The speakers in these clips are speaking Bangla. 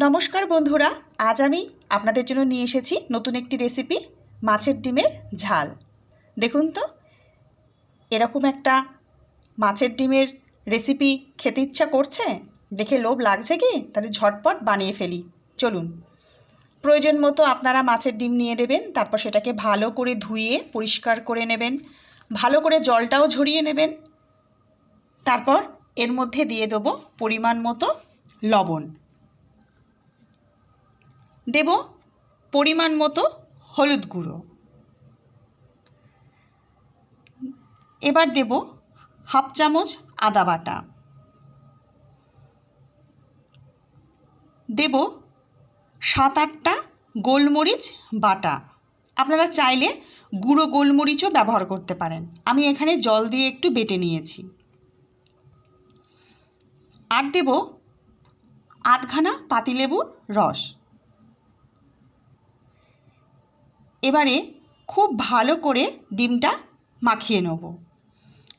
নমস্কার বন্ধুরা, আজ আমি আপনাদের জন্য নিয়ে এসেছি নতুন একটি রেসিপি মাছের ডিমের ঝাল। দেখুন তো, এরকম একটা মাছের ডিমের রেসিপি খেতে ইচ্ছা করছে? দেখে লোভ লাগছে কি? তাহলে ঝটপট বানিয়ে ফেলি। চলুন। প্রয়োজন মতো আপনারা মাছের ডিম নিয়ে নেবেন, তারপর সেটাকে ভালো করে ধুয়ে পরিষ্কার করে নেবেন, ভালো করে জলটাও ঝরিয়ে নেবেন। তারপর এর মধ্যে দিয়ে দেবো পরিমাণ মতো লবণ। দেব পরিমাণ মতো হলুদ গুঁড়ো। এবার দেব হাফ চামচ আদা বাটা। দেব সাত আটটা গোলমরিচ বাটা। আপনারা চাইলে গুঁড়ো গোলমরিচও ব্যবহার করতে পারেন। আমি এখানে জল দিয়ে একটু বেটে নিয়েছি। আর দেব আধখানা পাতিলেবুর রস। এবারে খুব ভালো করে ডিমটা মাখিয়ে নেব।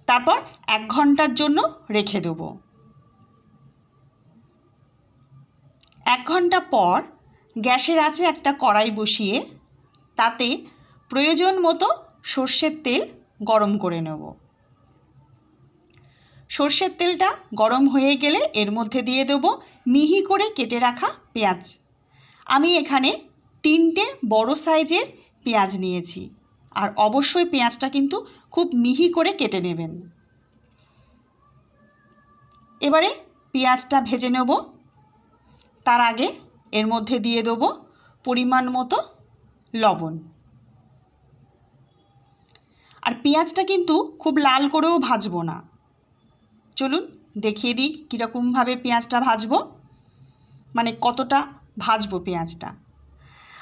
তারপর এক ঘণ্টার জন্য রেখে দেবো। এক ঘণ্টা পর গ্যাসের আছে একটা কড়াই বসিয়ে তাতে প্রয়োজন মতো সর্ষের তেল গরম করে নেব। সর্ষের তেলটা গরম হয়ে গেলে এর মধ্যে দিয়ে দেব মিহি করে কেটে রাখা পেঁয়াজ। আমি এখানে তিনটে বড় সাইজের পেঁয়াজ নিয়েছি। আর অবশ্যই পেঁয়াজটা কিন্তু খুব মিহি করে কেটে নেবেন। এবারে পেঁয়াজটা ভেজে নেব। তার আগে এর মধ্যে দিয়ে দেবো পরিমাণ মতো লবণ। আর পেঁয়াজটা কিন্তু খুব লাল করেও ভাজবো না। চলুন দেখিয়ে দিই কীরকমভাবে পেঁয়াজটা ভাজবো। মানে কতটা ভাজবো পেঁয়াজটা।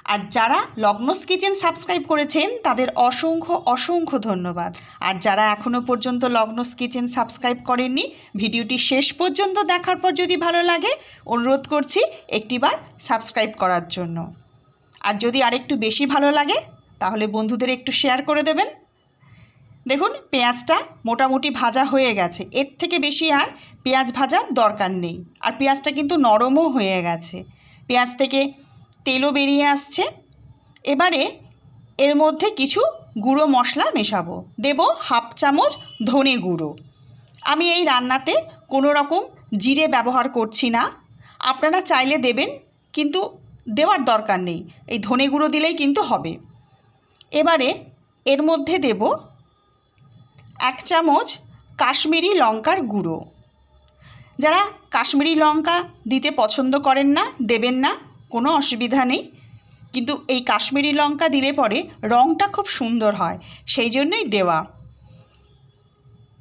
আর যারা লগ্নস কিচেন সাবস্ক্রাইব করেছেন, তাদের অসংখ্য অসংখ্য ধন্যবাদ। আর যারা এখনও পর্যন্ত লগ্নস কিচেন সাবস্ক্রাইব করেননি, ভিডিওটি শেষ পর্যন্ত দেখার পর যদি ভালো লাগে, অনুরোধ করছি একটিবার সাবস্ক্রাইব করার জন্য। আর যদি আরেকটু বেশি ভালো লাগে, তাহলে বন্ধুদের একটু শেয়ার করে দেবেন। দেখুন, পেঁয়াজটা মোটামুটি ভাজা হয়ে গেছে। এর থেকে বেশি আর পেঁয়াজ ভাজার দরকার নেই। আর পেঁয়াজটা কিন্তু নরমও হয়ে গেছে। পেঁয়াজ থেকে তেলও বেরিয়ে আসছে। এবারে এর মধ্যে কিছু গুঁড়ো মশলা মেশাবো। দেব হাফ চামচ ধনে গুঁড়ো। আমি এই রান্নাতে কোনো রকম জিরে ব্যবহার করছি না। আপনারা চাইলে দেবেন, কিন্তু দেওয়ার দরকার নেই। এই ধনে গুঁড়ো দিলেই কিন্তু হবে। এবারে এর মধ্যে দেব এক চামচ কাশ্মীরি লঙ্কার গুঁড়ো। যারা কাশ্মীরি লঙ্কা দিতে পছন্দ করেন না, দেবেন না। কোনো অসুবিধা নেই। কিন্তু এই কাশ্মীরি লঙ্কা দিলে পরে রঙটা খুব সুন্দর হয়, সেই জন্যই দেওয়া।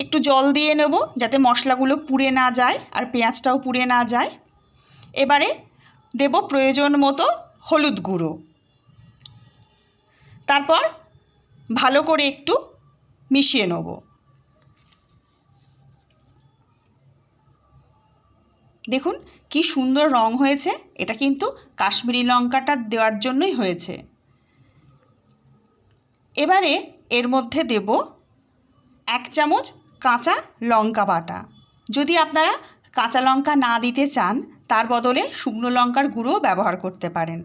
একটু জল দিয়ে নেব যাতে মশলাগুলো পুড়ে না যায় আর পেঁয়াজটাও পুড়ে না যায়। এবারে দেব প্রয়োজন মতো হলুদ গুঁড়ো। তারপর ভালো করে একটু মিশিয়ে নেব। দেখুন, কি সুন্দর রং হয়েছে। এটা কিন্তু কাশ্মীরি লঙ্কাটা দেওয়ার জন্যই হয়েছে। এবারে এর মধ্যে দেব এক চামচ কাঁচা লঙ্কা বাটা। যদি আপনারা কাঁচা লঙ্কা না দিতে চান, তার বদলে শুকনো লঙ্কার গুঁড়োও ব্যবহার করতে পারেন।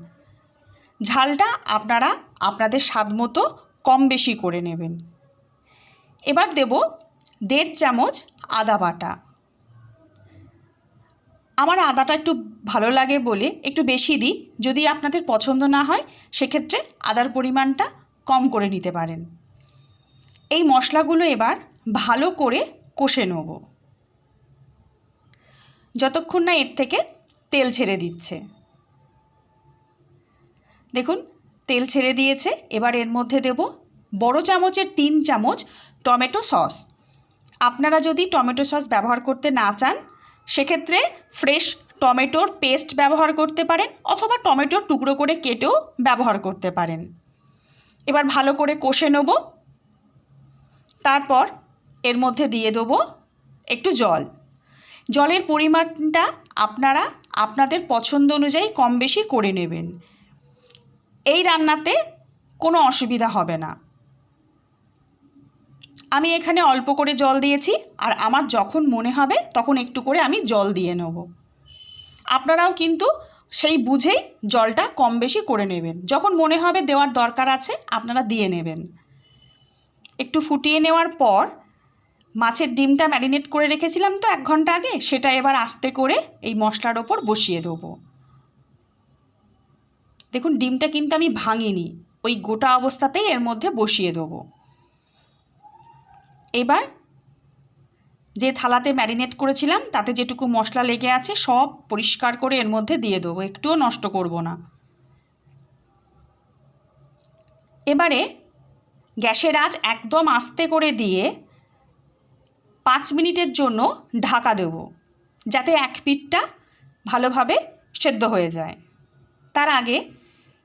ঝালটা আপনারা আপনাদের স্বাদ মতো কম বেশি করে নেবেন। এবার দেব দেড় চামচ আদা বাটা। আমার আদাটা একটু ভালো লাগে বলে একটু বেশি দিই। যদি আপনাদের পছন্দ না হয়, সেক্ষেত্রে আদার পরিমাণটা কম করে নিতে পারেন। এই মশলাগুলো এবার ভালো করে কষে নেব। যতক্ষণ না এর থেকে তেল ছেড়ে দিচ্ছে। দেখুন, তেল ছেড়ে দিয়েছে। এবার এর মধ্যে দেব বড় চামচের তিন চামচ টমেটো সস। আপনারা যদি টমেটো সস ব্যবহার করতে না চান সেক্ষেত্রে ফ্রেশ টমেটোর পেস্ট ব্যবহার করতে পারেন অথবা টমেটোর টুকরো করে কেটেও ব্যবহার করতে পারেন। এবার ভালো করে কষে নেব। তারপর এর মধ্যে দিয়ে দেবো একটু জল। জলের পরিমাণটা আপনারা আপনাদের পছন্দ অনুযায়ী কম বেশি করে নেবেন। এই রান্নাতে কোনো অসুবিধা হবে না। আমি এখানে অল্প করে জল দিয়েছি, আর আমার যখন মনে হবে তখন একটু করে আমি জল দিয়ে নেব। আপনারাও কিন্তু সেই বুঝেই জলটা কম বেশি করে নেবেন। যখন মনে হবে দেওয়ার দরকার আছে, আপনারা দিয়ে নেবেন। একটু ফুটিয়ে নেওয়ার পর মাছের ডিমটা ম্যারিনেট করে রেখেছিলাম তো এক ঘণ্টা আগে, সেটা এবার আস্তে করে এই মশলার ওপর বসিয়ে দেবো। দেখুন, ডিমটা কিন্তু আমি ভাঙিনি, ওই গোটা অবস্থাতেই এর মধ্যে বসিয়ে দেবো। এবার যে থালাতে ম্যারিনেট করেছিলাম, তাতে যেটুকু মশলা লেগে আছে সব পরিষ্কার করে এর মধ্যে দিয়ে দেবো, একটুও নষ্ট করব না। এবারে গ্যাসের আঁচ একদম আস্তে করে দিয়ে পাঁচ মিনিটের জন্য ঢাকা দেব, যাতে এক পিঠটা ভালোভাবে সেদ্ধ হয়ে যায়। তার আগে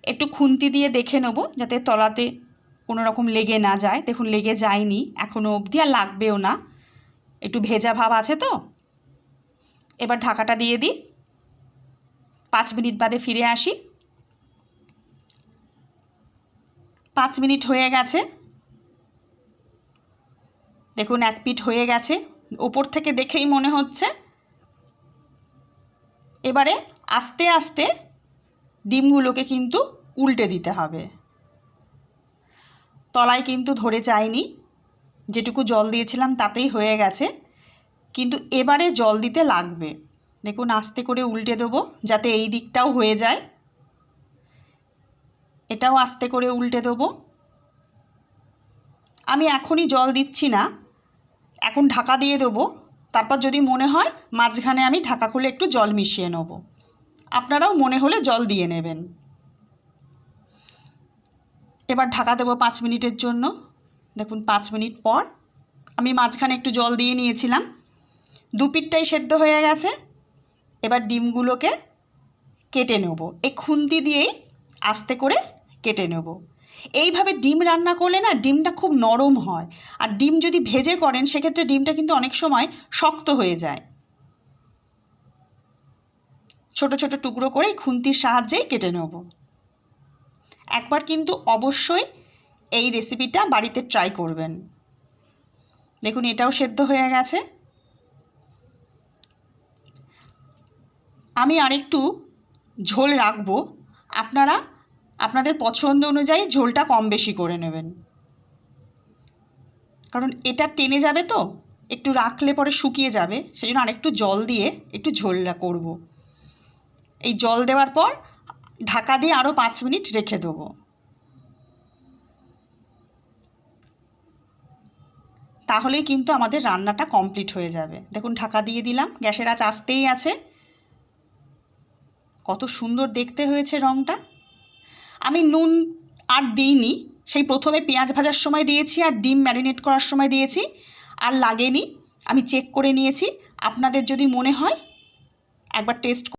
একটু খুন্তি দিয়ে দেখে নেব, যাতে তলাতে কোনো রকম লেগে না যায়। দেখুন, লেগে যায়নি এখনও অবধি আর লাগবেও না। একটু ভেজা ভাব আছে তো? এবার ঢাকাটা দিয়ে দিই। পাঁচ মিনিট বাদে ফিরে আসি। পাঁচ মিনিট হয়ে গেছে। দেখুন, এক পিঠ হয়ে গেছে। ওপর থেকে দেখেই মনে হচ্ছে। এবারে আস্তে আস্তে ডিমগুলোকে কিন্তু উল্টে দিতে হবে। তলায় কিন্তু ধরে যায়নি। যেটুকু জল দিয়েছিলাম তাতেই হয়ে গেছে। কিন্তু এবারে জল দিতে লাগবে। দেখুন, আস্তে করে উল্টে দেবো যাতে এই দিকটাও হয়ে যায়। এটাও আস্তে করে উল্টে দেবো। আমি এখনই জল দিচ্ছি না। এখন ঢাকা দিয়ে দেবো। তারপর যদি মনে হয়, মাঝখানে আমি ঢাকা খুলে একটু জল মিশিয়ে নেব। আপনারাও মনে হলে জল দিয়ে নেবেন। এবার ঢাকা দেবো পাঁচ মিনিটের জন্য। দেখুন, পাঁচ মিনিট পর আমি মাঝখানে একটু জল দিয়ে নিয়েছিলাম। দু পিঠটাই সেদ্ধ হয়ে গেছে। এবার ডিমগুলোকে কেটে নেব। এই খুন্তি দিয়েই আস্তে করে কেটে নেব। এইভাবে ডিম রান্না করলে না ডিমটা খুব নরম হয়। আর ডিম যদি ভেজে করেন, সেক্ষেত্রে ডিমটা কিন্তু অনেক সময় শক্ত হয়ে যায়। ছোট ছোট টুকরো করে খুন্তির সাহায্যেই কেটে নেব। একবার কিন্তু অবশ্যই এই রেসিপিটা বাড়িতে ট্রাই করবেন। দেখুন, এটাও সেদ্ধ হয়ে গেছে। আমি আরেকটু ঝোল রাখব। আপনারা, আপনাদের পছন্দ অনুযায়ী ঝোলটা কম বেশি করে নেবেন। কারণ এটা টেনে যাবে তো, একটু রাখলে পরে শুকিয়ে যাবে। সেই জন্য আরেকটু জল দিয়ে একটু ঝোলটা করব। এই জল দেওয়ার পর ঢাকা দিয়ে আরও পাঁচ মিনিট রেখে দেবো। তাহলেই কিন্তু আমাদের রান্নাটা কমপ্লিট হয়ে যাবে। দেখুন, ঢাকা দিয়ে দিলাম। গ্যাসের আঁচ আসতেই আছে। কত সুন্দর দেখতে হয়েছে রঙটা আমি নুন আর দিইনি। সেই প্রথমে পেঁয়াজ ভাজার সময় দিয়েছি আর ডিম ম্যারিনেট করার সময় দিয়েছি। আর লাগেনি। আমি চেক করে নিয়েছি। আপনাদের যদি মনে হয়, একবার টেস্ট